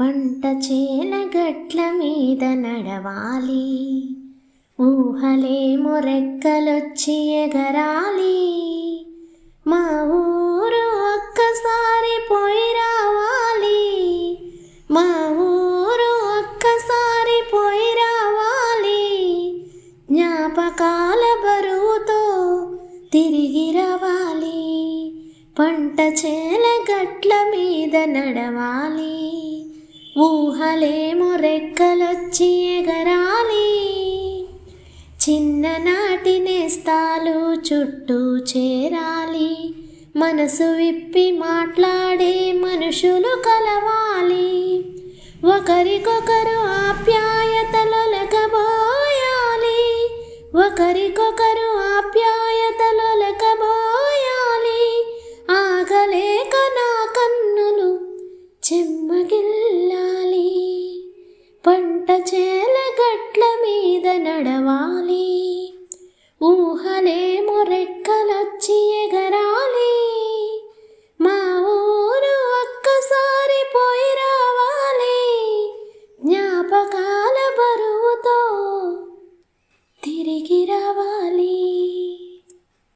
పంట చేల గట్ల మీద నడవాలి. ఊహలే రెక్కలొచ్చి ఎగరాలి. మా ఊరు ఒక్కసారి పోయి రావాలి. మా ఊరు ఒక్కసారి పోయి రావాలి. జ్ఞాపకాల బరువుతో తిరిగి రావాలి. పంట చేల గట్ల మీద నడవాలి. ఊహలేమో రెక్కలొచ్చి ఎగరాలి. చిన్ననాటి నేస్తాలు చుట్టూ చేరాలి. మనసు విప్పి మాట్లాడే మనుషులు కలవాలి. ఒకరికొకరు ఆప్యాయతలొలకబోయాలి ఒకరికొకరు పంట చేల గట్ల మీద నడవాలి.